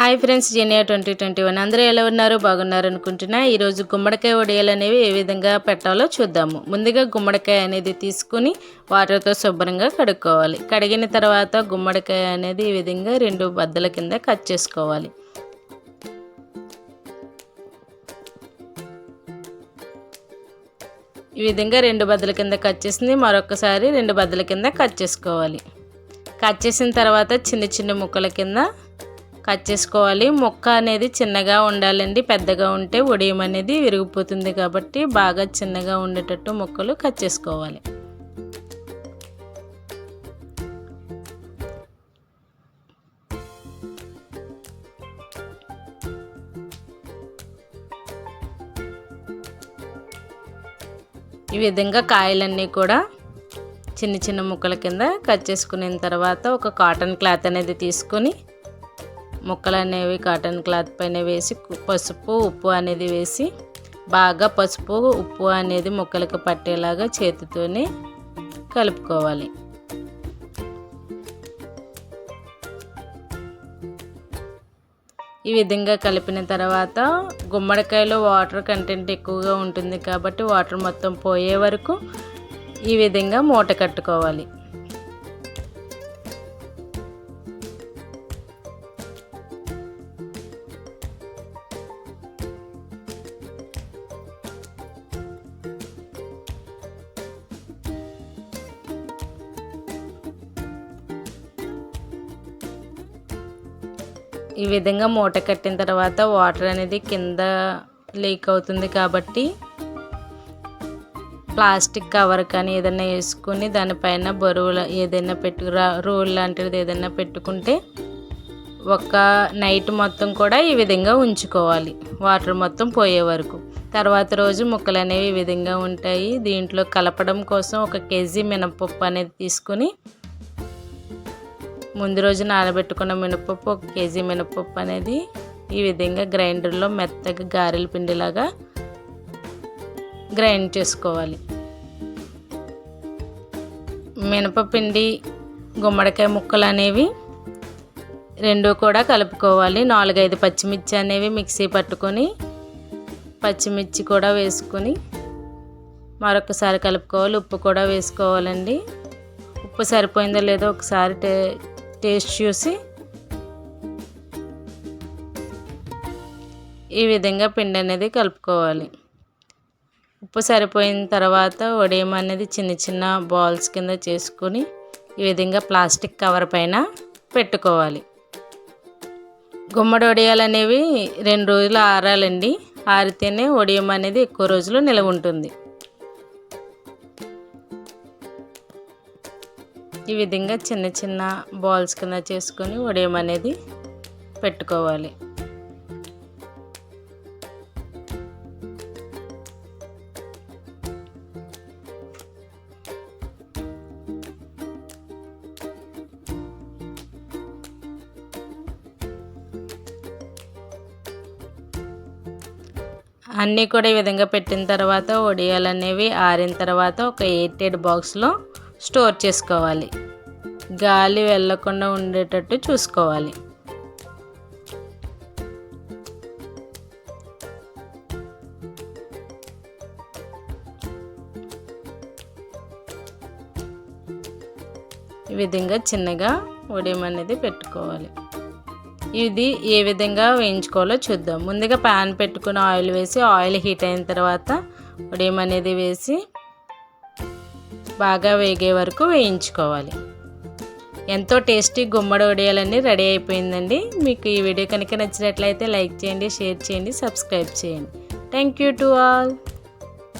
Hi friends జెనియా twenty twenty one. అందరూ ఎలా ఉన్నారు? బాగున్నారు అనుకుంటున్నా. ఈరోజు గుమ్మడికాయ వడియాలు అనేవి ఏ విధంగా పెట్టాలో చూద్దాము. ముందుగా గుమ్మడికాయ అనేది తీసుకుని వాటర్తో శుభ్రంగా కడుక్కోవాలి. కడిగిన తర్వాత గుమ్మడికాయ అనేది ఈ విధంగా రెండు బద్దల కింద కట్ చేసుకోవాలి. ఈ విధంగా రెండు బద్దల కింద కట్ చేసింది. మరొకసారి రెండు బద్దల కింద కట్ చేసుకోవాలి. కట్ చేసిన తర్వాత చిన్న చిన్న ముక్కల కింద కట్ చేసుకోవాలి. మొక్క అనేది చిన్నగా ఉండాలండి. పెద్దగా ఉంటే ఉడియం అనేది విరిగిపోతుంది కాబట్టి బాగా చిన్నగా ఉండేటట్టు ముక్కలు కట్ చేసుకోవాలి. ఈ విధంగా కాయలన్నీ కూడా చిన్న చిన్న ముక్కల కింద కట్ చేసుకున్న తర్వాత ఒక కాటన్ క్లాత్ అనేది తీసుకొని ముక్కలు అనేవి కాటన్ క్లాత్ పైన వేసి పసుపు ఉప్పు అనేది వేసి బాగా పసుపు ఉప్పు అనేది ముక్కలకు పట్టేలాగా చేతితోనే కలుపుకోవాలి. ఈ విధంగా కలిపిన తర్వాత గుమ్మడికాయలో వాటర్ కంటెంట్ ఎక్కువగా ఉంటుంది కాబట్టి వాటర్ మొత్తం పోయే వరకు ఈ విధంగా మూట కట్టుకోవాలి. ఈ విధంగా మూట కట్టిన తర్వాత వాటర్ అనేది కింద లీక్ అవుతుంది కాబట్టి ప్లాస్టిక్ కవర్ కానీ ఏదైనా వేసుకుని దానిపైన బరువుల ఏదైనా పెట్టు రోల్ లాంటిది ఏదైనా పెట్టుకుంటే ఒక నైట్ మొత్తం కూడా ఈ విధంగా ఉంచుకోవాలి. వాటర్ మొత్తం పోయే వరకు. తర్వాత రోజు ముక్కలు అనేవి ఈ విధంగా ఉంటాయి. దీంట్లో కలపడం కోసం ఒక కేజీ మినపప్పు అనేది తీసుకుని ముందు రోజు నానబెట్టుకున్న మినపప్పు ఒక కేజీ మినపప్పు అనేది ఈ విధంగా గ్రైండర్లో మెత్తగా గారెల పిండిలాగా గ్రైండ్ చేసుకోవాలి. మినపపిండి గుమ్మడికాయ ముక్కలు అనేవి రెండు కూడా కలుపుకోవాలి. నాలుగైదు పచ్చిమిర్చి అనేవి మిక్సీ పట్టుకొని పచ్చిమిర్చి కూడా వేసుకొని మరొకసారి కలుపుకోవాలి. ఉప్పు కూడా వేసుకోవాలండి. ఉప్పు సరిపోయిందో లేదో ఒకసారి టే టేస్ట్ చూసి ఈ విధంగా పిండి అనేది కలుపుకోవాలి. ఉప్పు సరిపోయిన తర్వాత వడియం అనేది చిన్న చిన్న బాల్స్ కింద చేసుకొని ఈ విధంగా ప్లాస్టిక్ కవర్ పైన పెట్టుకోవాలి. గుమ్మడి వడియాలు అనేవి రెండు రోజులు ఆరాలండి. ఆరితేనే వడియం అనేది ఎక్కువ రోజులు నిలవ ఉంటుంది. ఈ విధంగా చిన్న చిన్న బాల్స్ కింద చేసుకొని వడియం అనేది పెట్టుకోవాలి. అన్నీ కూడా ఈ విధంగా పెట్టిన తర్వాత వడియాలు అనేవి ఆరిన తర్వాత ఒక ఎయిటెడ్ బాక్స్లో స్టోర్ చేసుకోవాలి. గాలి వెళ్ళకుండా ఉండేటట్టు చూసుకోవాలి. ఈ విధంగా చిన్నగా ఉడియం అనేది పెట్టుకోవాలి. ఇది ఏ విధంగా వేయించుకోవాలో చూద్దాం. ముందుగా ప్యాన్ పెట్టుకుని ఆయిల్ వేసి ఆయిల్ హీట్ అయిన తర్వాత ఉడియం అనేది వేసి బాగా వేగే వరకు వేయించుకోవాలి. ఎంతో టేస్టీ గుమ్మడి వడియాలన్నీ రెడీ అయిపోయిందండి. మీకు ఈ వీడియో కనుక నచ్చినట్లయితే లైక్ చేయండి షేర్ చేయండి సబ్స్క్రైబ్ చేయండి. Thank you to all.